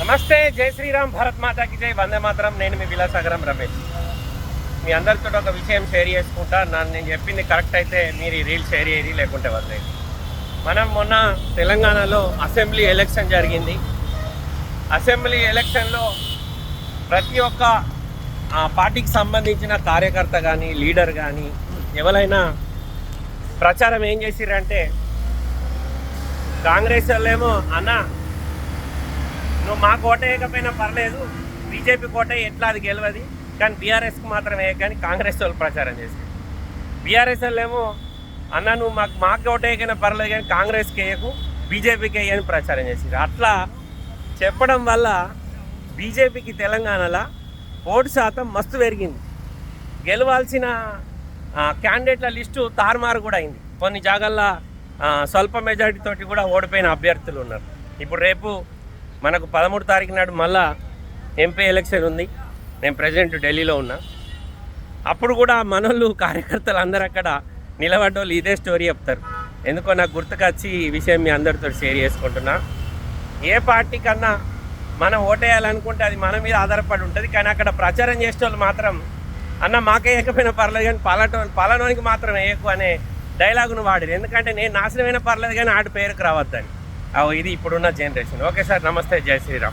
నమస్తే జై శ్రీరామ్ భరత్ మాతాకి జై. వందే మాత్రం నేను మీ విలాసాగరం రమేష్. మీ అందరితో ఒక విషయం షేర్ చేసుకుంటా నన్ను నేను చెప్పింది కరెక్ట్ అయితే మీరు ఈ రీల్ షేర్ చేయరు లేకుంటే వదిలేదు మనం మొన్న తెలంగాణలో అసెంబ్లీ ఎలక్షన్ జరిగింది. అసెంబ్లీ ఎలక్షన్లో ప్రతి ఒక్క పార్టీకి సంబంధించిన కార్యకర్త కానీ లీడర్ కానీ ఎవరైనా ప్రచారం ఏం చేసిరంటే కాంగ్రెస్ వాళ్ళేమో అన్న నువ్వు మా కోట వేయకపోయినా పర్లేదు. బీజేపీ కోట ఎట్లా అది గెలవది. కానీ బీఆర్ఎస్కి మాత్రమే కానీ కాంగ్రెస్ వాళ్ళు ప్రచారం చేసి బీఆర్ఎస్ వాళ్ళేమో ఏమో అన్న నువ్వు మాకు మాకు కోట వేయకైనా పర్లేదు కానీ కాంగ్రెస్కి వేయకు బీజేపీకి వేయని ప్రచారం చేసి అట్లా చెప్పడం వల్ల బీజేపీకి తెలంగాణలో ఓటు శాతం మస్తు పెరిగింది. గెలవాల్సిన క్యాండిడేట్ల లిస్టు తారుమారు కూడా అయింది. కొన్ని జాగాల్లో స్వల్ప మెజారిటీ తోటి కూడా ఓడిపోయిన అభ్యర్థులు ఉన్నారు. ఇప్పుడు రేపు మనకు పదమూడు తారీఖు నాడు మళ్ళా ఎంపీ ఎలక్షన్ ఉంది. నేను ప్రజెంట్ ఢిల్లీలో ఉన్నా. అప్పుడు కూడా మనోళ్ళు కార్యకర్తలు అందరూ అక్కడ నిలబడ్డోళ్ళు ఇదే స్టోరీ చెప్తారు. ఎందుకో నాకు గుర్తుకొచ్చి ఈ విషయం మీ అందరితో షేర్ చేసుకుంటున్నా. ఏ పార్టీ కన్నా మనం ఓటేయాలనుకుంటే అది మన మీద ఆధారపడి ఉంటుంది. కానీ అక్కడ ప్రచారం చేసే వాళ్ళు మాత్రం అన్న మాకే వేయకపోయినా పర్లేదు కానీ పలటో పలానోనికి మాత్రం వేయకు అనే డైలాగును వాడారు. ఎందుకంటే నేను నాశనమైన పర్లేదు కానీ ఆడి పేరుకు రావద్దని. ఇది ఇప్పుడున్న జనరేషన్ ఓకే సార్ నమస్తే జై శ్రీరామ్